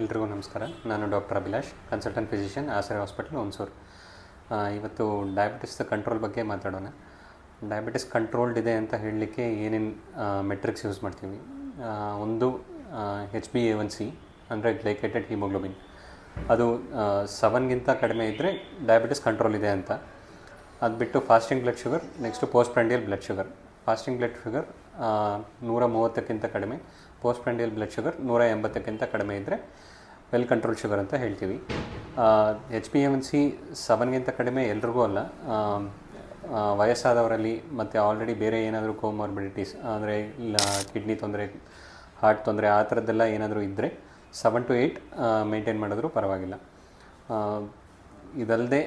ಎಲ್ರಿಗೂ ನಮಸ್ಕಾರ. ನಾನು doctor Abhilash consultant physician Asare hospital Hunsur. ಇವತ್ತು ಡಯಾಬಿಟಿಸ್ ಕಂಟ್ರೋಲ್ ಬಗ್ಗೆ ಮಾತಾಡೋಣ. ಡಯಾಬಿಟಿಸ್ ಕಂಟ್ರೋಲ್ಡ್ ಇದೆ ಅಂತ ಹೇಳಲಿಕ್ಕೆ ಏನೇನು ಮೆಟ್ರಿಕ್ಸ್ ಯೂಸ್ ಮಾಡ್ತೀವಿ? ಒಂದು H B A one C ಅಂದರೆ ಗ್ಲೈಕೇಟೆಡ್ ಹಿಮೋಗ್ಲೋಬಿನ್ ಅದು ಸೆವೆನ್ಗಿಂತ ಕಡಿಮೆ ಇದ್ದರೆ ಡಯಾಬಿಟಿಸ್ ಕಂಟ್ರೋಲ್ ಇದೆ ಅಂತ. ಅದು ಬಿಟ್ಟು fasting blood sugar next post prandial blood sugar fasting blood sugar ನೂರ ಮೂವತ್ತಕ್ಕಿಂತ ಕಡಿಮೆ. ಪೋಸ್ಟ್ ಪ್ರಂಡಿಯಲ್ ಬ್ಲಡ್ ಶುಗರ್ ನೂರ ಎಂಬತ್ತಕ್ಕಿಂತ ಕಡಿಮೆ ಇದ್ದರೆ ವೆಲ್ ಕಂಟ್ರೋಲ್ ಶುಗರ್ ಅಂತ ಹೇಳ್ತೀವಿ. ಎಚ್ ಪಿ ಎಂ ಸಿ ಸೆವೆನ್ಗಿಂತ ಕಡಿಮೆ ಎಲ್ರಿಗೂ ಅಲ್ಲ. ವಯಸ್ಸಾದವರಲ್ಲಿ ಮತ್ತು ಆಲ್ರೆಡಿ ಬೇರೆ ಏನಾದರೂ ಕೋಮಾರ್ಬಿಡಿಟೀಸ್ ಅಂದರೆ ಕಿಡ್ನಿ ತೊಂದರೆ ಹಾರ್ಟ್ ತೊಂದರೆ, ಆ ಥರದ್ದೆಲ್ಲ ಏನಾದರೂ ಇದ್ದರೆ ಸೆವೆನ್ ಟು ಏಯ್ಟ್ ಮೇಂಟೈನ್ ಮಾಡಿದ್ರೂ ಪರವಾಗಿಲ್ಲ. ಇದಲ್ಲದೆ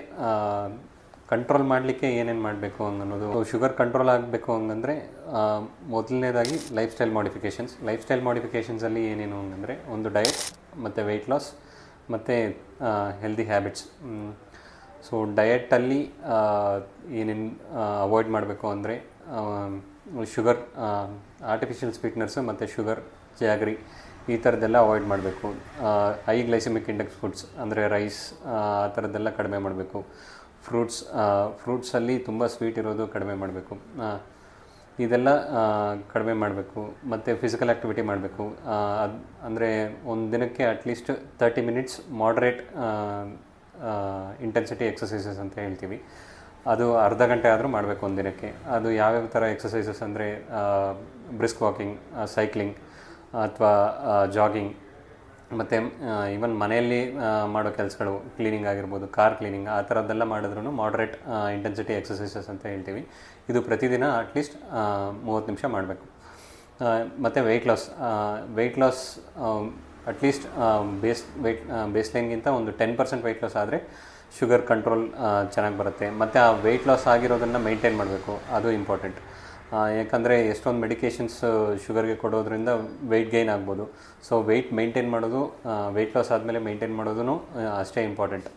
ಕಂಟ್ರೋಲ್ ಮಾಡಲಿಕ್ಕೆ ಏನೇನು ಮಾಡಬೇಕು ಅನ್ನೋದು. ಶುಗರ್ ಕಂಟ್ರೋಲ್ ಆಗಬೇಕು ಹಂಗಂದರೆ ಮೊದಲನೇದಾಗಿ lifestyle modifications lifestyle ಮಾಡಿಫಿಕೇಷನ್ಸಲ್ಲಿ ಏನೇನು ಹಂಗಂದರೆ, ಒಂದು ಡಯಟ್ ಮತ್ತು ವೆಯ್ಟ್ ಲಾಸ್ ಮತ್ತು ಹೆಲ್ದಿ ಹ್ಯಾಬಿಟ್ಸ್ ಸೊ ಡಯಟಲ್ಲಿ ಏನೇನು ಅವಾಯ್ಡ್ ಮಾಡಬೇಕು ಅಂದರೆ ಶುಗರ್ ಆರ್ಟಿಫಿಷಿಯಲ್ ಸ್ವೀಟ್ನರ್ಸು ಮತ್ತು ಶುಗರ್ ಜಾಗರಿ ಈ ಥರದ್ದೆಲ್ಲ ಅವಾಯ್ಡ್ ಮಾಡಬೇಕು. ಹೈ ಗ್ಲೈಸಮಿಕ್ ಇಂಡೆಕ್ಸ್ ಫುಡ್ಸ್ ಅಂದರೆ ರೈಸ್ ಆ ಥರದ್ದೆಲ್ಲ ಕಡಿಮೆ ಮಾಡಬೇಕು. ಫ್ರೂಟ್ಸ್ ಫ್ರೂಟ್ಸಲ್ಲಿ ತುಂಬ ಸ್ವೀಟ್ ಇರೋದು ಕಡಿಮೆ ಮಾಡಬೇಕು. ಇದೆಲ್ಲ ಕಡಿಮೆ ಮಾಡಬೇಕು. ಮತ್ತು ಫಿಸಿಕಲ್ ಆ್ಯಕ್ಟಿವಿಟಿ ಮಾಡಬೇಕು. ಅದು, ಅಂದರೆ ಒಂದು ದಿನಕ್ಕೆ at least thirty minutes moderate intensity exercises ಅಂತ ಹೇಳ್ತೀವಿ. ಅದು ಅರ್ಧ ಗಂಟೆ ಆದರೂ ಮಾಡಬೇಕು ಒಂದು ದಿನಕ್ಕೆ. ಅದು ಯಾವ್ಯಾವ ಥರ ಎಕ್ಸಸೈಸಸ್ ಅಂದರೆ ಬ್ರಿಸ್ಕ್ ವಾಕಿಂಗ್ ಸೈಕ್ಲಿಂಗ್ ಅಥವಾ ಜಾಗಿಂಗ್ ಮತ್ತು ಈವನ್ ಮನೆಯಲ್ಲಿ ಮಾಡೋ ಕೆಲಸಗಳು ಕ್ಲೀನಿಂಗ್ ಆಗಿರ್ಬೋದು ಕಾರ್ ಕ್ಲೀನಿಂಗ್ ಆ ಥರದ್ದೆಲ್ಲ ಮಾಡಿದ್ರೂ ಮಾಡ್ರೇಟ್ ಇಂಟೆನ್ಸಿಟಿ ಎಕ್ಸಸೈಸಸ್ ಅಂತ ಹೇಳ್ತೀವಿ. ಇದು ಪ್ರತಿದಿನ ಅಟ್ಲೀಸ್ಟ್ ಮೂವತ್ತು ನಿಮಿಷ ಮಾಡಬೇಕು. ಮತ್ತು weight loss weight loss at least base weight base ಲೈನ್ಗಿಂತ ಒಂದು ಟೆನ್ ಪರ್ಸೆಂಟ್ ವೆಯ್ಟ್ ಲಾಸ್ ಆದರೆ ಶುಗರ್ ಕಂಟ್ರೋಲ್ ಚೆನ್ನಾಗಿ ಬರುತ್ತೆ. ಮತ್ತು ಆ ವೆಯ್ಟ್ ಲಾಸ್ ಆಗಿರೋದನ್ನು ಮೈಂಟೈನ್ ಮಾಡಬೇಕು. ಅದು ಇಂಪಾರ್ಟೆಂಟ್ ಯಾಕಂದರೆ ಎಷ್ಟೊಂದು ಮೆಡಿಕೇಷನ್ಸ್ ಶುಗರ್ಗೆ ಕೊಡೋದ್ರಿಂದ ವೆಯ್ಟ್ ಗೈನ್ ಆಗ್ಬೋದು. ಸೊ ವೆಯ್ಟ್ ಮೇಂಟೈನ್ ಮಾಡೋದು ವೆಯ್ಟ್ ಲಾಸ್ ಆದಮೇಲೆ ಮೇಂಟೈನ್ ಮಾಡೋದು ಅಷ್ಟೇ ಇಂಪಾರ್ಟೆಂಟ್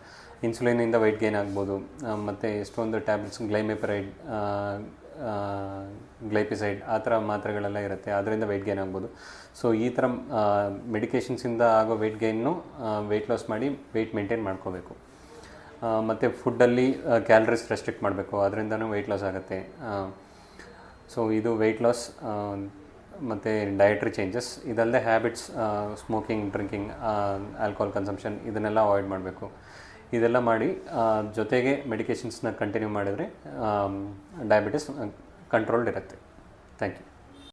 ಇನ್ಸುಲಿನಿಂದ ವೆಯ್ಟ್ ಗೈನ್ ಆಗ್ಬೋದು. ಮತ್ತು ಎಷ್ಟೊಂದು ಟ್ಯಾಬ್ಲೆಟ್ಸ್ ಗ್ಲೈಮೆಪರೈಡ್ ಗ್ಲೈಪಿಸೈಡ್ ಆ ಥರ ಮಾತ್ರೆಗಳೆಲ್ಲ ಇರುತ್ತೆ. ಅದರಿಂದ ವೆಯ್ಟ್ ಗೈನ್ ಆಗ್ಬೋದು. ಸೊ ಈ ಥರ ಮೆಡಿಕೇಷನ್ಸಿಂದ ಆಗೋ ವೆಯ್ಟ್ ಗೈನ್ನು ವೆಯ್ಟ್ ಲಾಸ್ ಮಾಡಿ ವೆಯ್ಟ್ ಮೇಂಟೈನ್ ಮಾಡ್ಕೋಬೇಕು. ಮತ್ತು ಫುಡ್ಡಲ್ಲಿ ಕ್ಯಾಲರೀಸ್ ರೆಸ್ಟ್ರಿಕ್ಟ್ ಮಾಡಬೇಕು. ಅದರಿಂದನೂ ವೆಯ್ಟ್ ಲಾಸ್ ಆಗುತ್ತೆ. ಸೊ ಇದು ವೆಯ್ಟ್ ಲಾಸ್ ಮತ್ತು ಡಯಟ್ರಿ ಚೇಂಜಸ್ ಇದಲ್ಲದೆ habits smoking drinking alcohol consumption ಇದನ್ನೆಲ್ಲ ಅವಾಯ್ಡ್ ಮಾಡಬೇಕು. ಇದೆಲ್ಲ ಮಾಡಿ ಜೊತೆಗೆ ಮೆಡಿಕೇಷನ್ಸ್ನ ಕಂಟಿನ್ಯೂ ಮಾಡಿದರೆ ಡಯಾಬಿಟಿಸ್ ಕಂಟ್ರೋಲ್ಡ್ ಇರುತ್ತೆ. Thank you